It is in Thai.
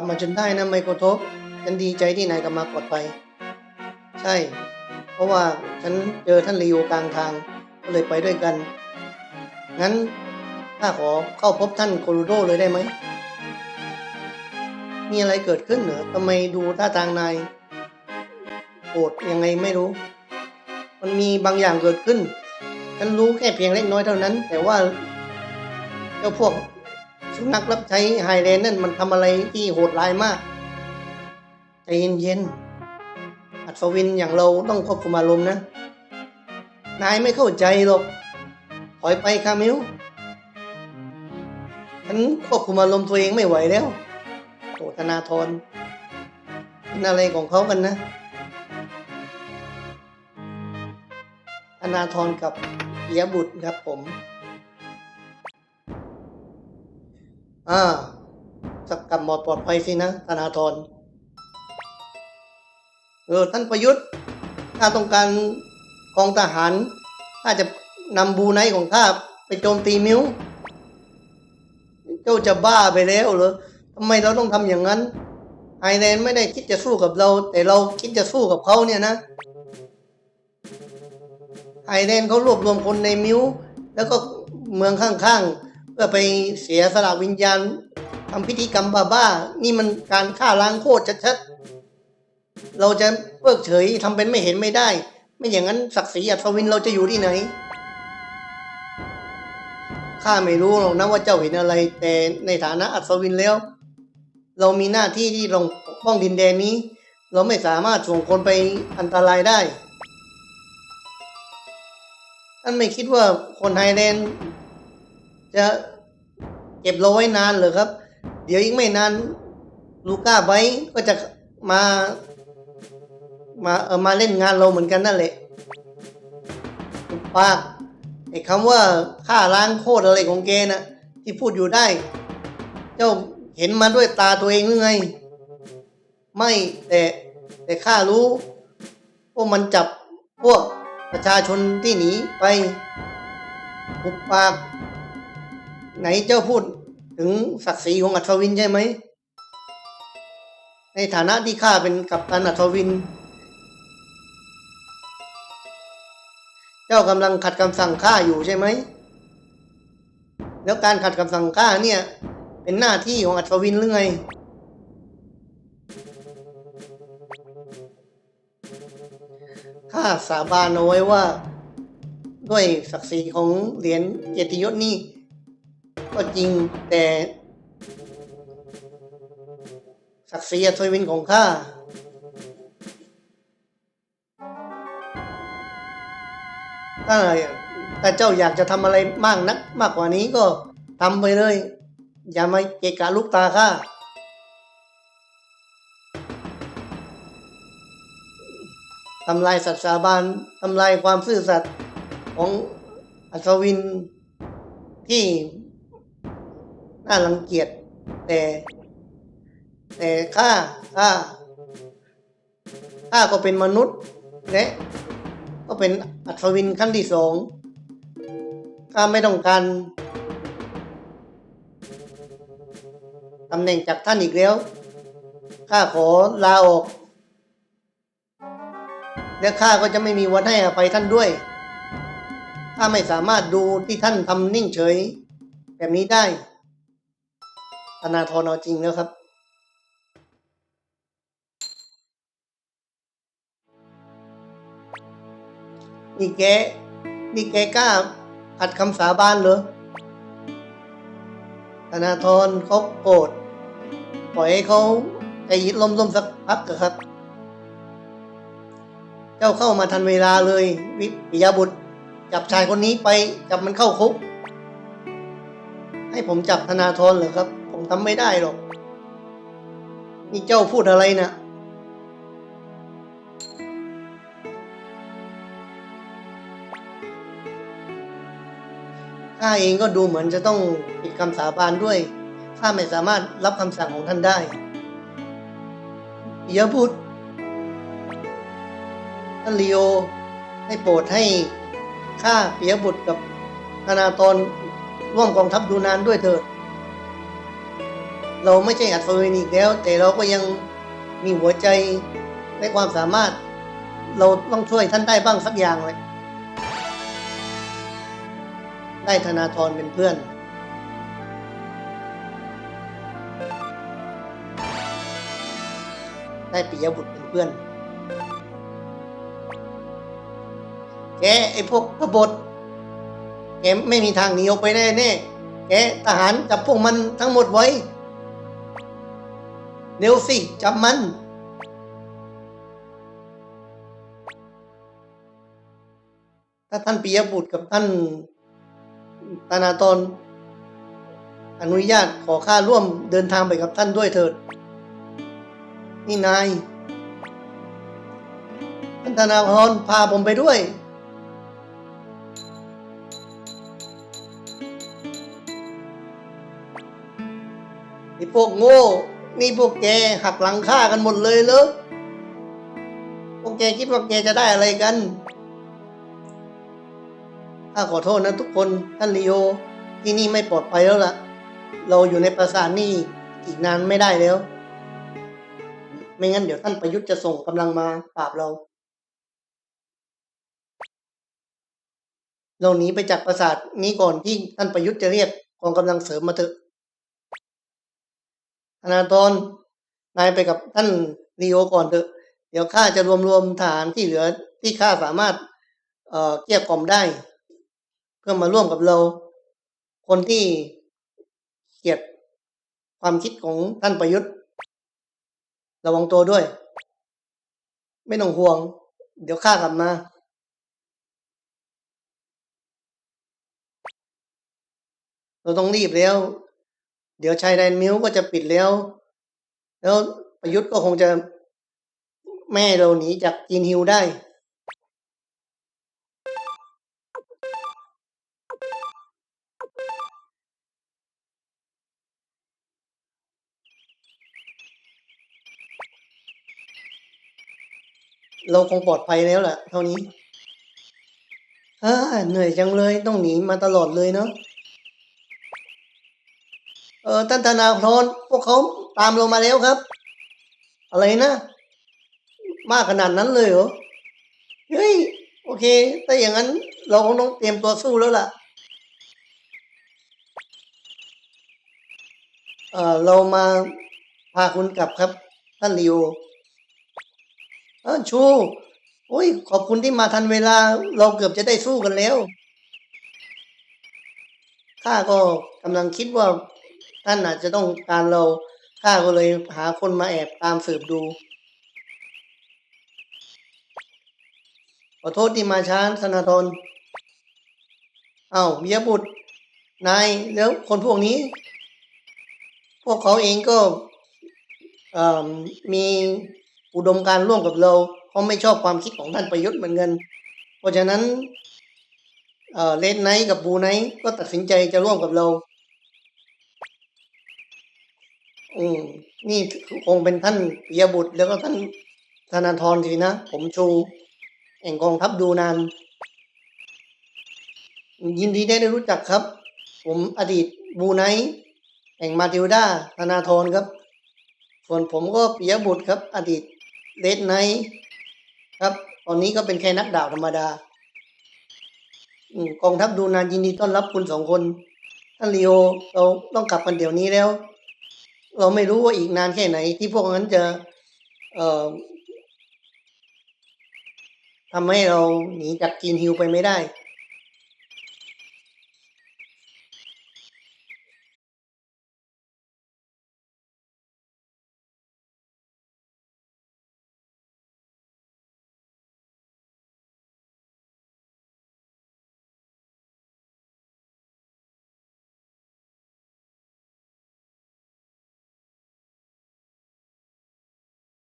ลับมาจนได้นะไมโครโทปฉันดีใจที่นายกลับมาปลอดภัย ใช่ เพราะว่าฉันเจอท่านลีโอกลางทาง ก็เลยไปด้วยกัน งั้นข้าขอเข้าพบท่านโคโรโดเลยได้ไหม มีอะไรเกิดขึ้นเหรอทำไมดูท่าทางนายโกรธยังไงไม่รู้ มันมีบางอย่างเกิดขึ้น ฉันรู้แค่เพียงเล็กน้อยเท่านั้น แต่ว่าเจ้าพวก สุนัขรับใช้ไฮแลนด์นั่นมันทำอะไรที่โหดร้ายมาก ใจเย็นๆ อัศวินอย่างเราต้องควบคุมอารมณ์นะ นายไม่เข้าใจหรอก ถอยไปคามิลฉันควบคุมอารมณ์ตัวเองไม่ไหวแล้วโตธนาธรเป็นอะไรของเขากันนะธนาธรกับปิยบุตรครับผม อ่าสักกลับหมดปลอดภัยสินะธนาธรเออท่านประยุทธ์ถ้าต้องการกองทหารถ้าจะนำบูไนของข้าไปโจมตีมิวเจ้าจะบ้าไปแล้วเหรอทำไมเราต้องทำอย่างนั้นไอแลนด์ไม่ได้คิดจะสู้กับเรา แต่เราคิดจะสู้กับเขาเนี่ยนะไอแลนด์เขารวบรวมคนในมิวแล้วก็เมืองข้างๆ พื่อไปเสียสละวิญญาณทำพิธีกรรมบ้าๆนี่มันการฆ่าล้างโคตรชัดๆเราจะเพิกเฉยทำเป็นไม่เห็นไม่ได้ ไม่อย่างนั้นศักดิ์ศรีอัศวินเราจะอยู่ที่ไหนข้าไม่รู้หรอกนะว่าเจ้าเห็นอะไร แต่ในฐานะอัศวินแล้ว เรามีหน้าที่ที่ต้องปกป้องดินแดนนี้ เราไม่สามารถส่งคนไปอันตรายได้ท่านไม่คิดว่าคนไทยแลนด์ จะเก็บเราไว้นานเหรือครับ เดี๋ยวอีกไม่นานลูก้าไว้ก็จะมามาเออมาเล่นงานเราเหมือนกันนั่นแหละปากไอ้คำว่าฆ่าล้างโคตรอะไรของแกนะที่พูดอยู่ได้ เจ้าเห็นมาด้วยตาตัวเองหรือไง ไม่แต่แต่ข้ารู้พวกมันจับพวกประชาชนที่หนีไปปุบปาก ไหนเจ้าพูดถึงศักดิ์ศรีของอัศวินใช่ไหม ในฐานะที่ข้าเป็นกัปตันอัศวิน เจ้ากำลังขัดคำสั่งข้าอยู่ใช่ไหม แล้วการขัดคำสั่งข้าเนี่ย เป็นหน้าที่ของอัศวินหรือไงข้าสาบานเอาไว้ว่า ด้วยศักดิ์ศรีของเหรียญเกียรติยศนี่ ก็จริงแต่ศักดิ์ศรีอัศวินของข้าถ้าถ้าเจ้าอยากจะทำอะไรมากนัก มากกว่านี้ก็ทำไปเลย อย่ามาเกะกะลูกตาข้าทำลายสัตย์สาบานทำลายความซื่อสัตย์ของอัศวินที่ น่ารังเกียจแต่ แต่ข้าข้าข้าก็เป็นมนุษย์ และก็เป็นอัศวินขั้นที่สองข้าไม่ต้องการตำแหน่งจากท่านอีกแล้ว ข้าขอลาออก และข้าก็จะไม่มีวันให้อภัยท่านด้วย ข้าไม่สามารถดูที่ท่านทำนิ่งเฉย แบบนี้ได้ ธนาธรเอาจริงแล้วครับนี่แกนี่แกกล้าขัดคำสาบานเหรอธนาธรเขาโกรธปล่อยให้เขาใจยิดล้มๆสักพักเถอะครับ เจ้าเข้ามาทันเวลาเลย วิปิยบุตร จับชายคนนี้ไป จับมันเข้าคุก ให้ผมจับธนาธรเหรอครับ ทำไม่ได้หรอก นี่เจ้าพูดอะไรนะข้าเองก็ดูเหมือนจะต้องปิดคำสาบานด้วย ข้าไม่สามารถรับคำสั่งของท่านได้ปิยบุตรท่านลีโอให้โปรดให้ข้าปิยบุตรกับธนาตรร่วมกองทัพดูนานด้วยเถิด เราไม่ใช่อัศวินอีกแล้ว แต่เราก็ยังมีหัวใจและความสามารถ เราต้องช่วยท่านได้บ้างสักอย่างเลย ได้ธนาธรเป็นเพื่อน ได้ปิยบุตรเป็นเพื่อนแกไอ้พวกกบฏแกไม่มีทางหนีออกไปได้แน่แกทหารจับพวกมันทั้งหมดไว้ เร็วสิจับมัน ถ้าท่านปิยบุตรกับท่านตานาตนอนุญาตขอข้าร่วมเดินทางไปกับท่านด้วยเถิด นี่นาย ท่านธนาพรพาผมไปด้วยนี่พวกโง่ นี่พวกแกหักหลังฆ่ากันหมดเลยเหรอพวกแกคิดว่าแกจะได้อะไรกันข้าขอโทษนะทุกคนท่านลีโอที่นี่ไม่ปลอดภัยแล้วล่ะ เราอยู่ในปราสาทนี่อีกนานไม่ได้แล้ว ไม่งั้นเดี๋ยวท่านประยุทธ์จะส่งกำลังมาปราบเรา เราหนีไปจากปราสาทนี้ก่อนที่ท่านประยุทธ์จะเรียกกองกำลังเสริมมาเถอะ ธนาธรนายไปกับท่านลีโอก่อนเถอะ เดี๋ยวข้าจะรวมรวมทหารที่เหลือที่ข้าสามารถเอ่อเกลี้ยกล่อมได้ เพื่อมาร่วมกับเรา คนที่เกลียดความคิดของท่านประยุทธ์ ระวังตัวด้วย ไม่ต้องห่วง เดี๋ยวข้ากลับมาเราต้องรีบแล้ว เดี๋ยวชายแดนมิวก็จะปิดแล้ว แล้วประยุทธ์ก็คงจะแม่เราหนีจากจีนฮิวได้เราคงปลอดภัยแล้วแหละเท่านี้เฮ้อเหนื่อยจังเลยต้องหนีมาตลอดเลยเนาะ เออท่านธนาพรพวกเขาตามเรามาแล้วครับ อะไรนะ มากขนาดนั้นเลยเหรอเฮ้ยโอเคถ้าอย่างนั้นเราคงต้องเตรียมตัวสู้แล้วล่ะเออเรามาพาคุณกลับครับ ท่านลีโอเออชูโอ้ยขอบคุณที่มาทันเวลา เราเกือบจะได้สู้กันแล้วข้าก็กำลังคิดว่า ท่านอาจจะต้องการเราข้าก็เลยหาคนมาแอบตามสืบดู ขอโทษที่มาช้าธนาธรเอา้าเบียบุตร นายแล้วคนพวกนี้ พวกเขาเองก็มีอุดมการร่วมกับเราเขาไม่ชอบความคิดของท่านประยุทธ์เหมือนกันเพราะฉะนั้นเเลนไนท์กับบูไนท์ก็ตัดสินใจจะร่วมกับเรา อืมนี่คงเป็นท่านปิยบุตร แล้วก็ท่านธนาธรทีนะ ผมชูแห่งกองทัพดูนานยินดีได้รู้จักครับ ผมอดีตบูไนแห่งมาติลดาธนาธรครับ ส่วนผมก็ปิยบุตรครับ อดีตเลดไนครับ ตอนนี้ก็เป็นแค่นักดาบธรรมดาอกองทัพดูนานยินดีต้อนรับคุณสองคนท่านลีโอเราต้องกลับกันเดี๋ยวนี้แล้ว เราไม่รู้ว่าอีกนานแค่ไหน ที่พวกนั้นจะ เอ่อทำให้เราหนีจากกินฮิวไปไม่ได้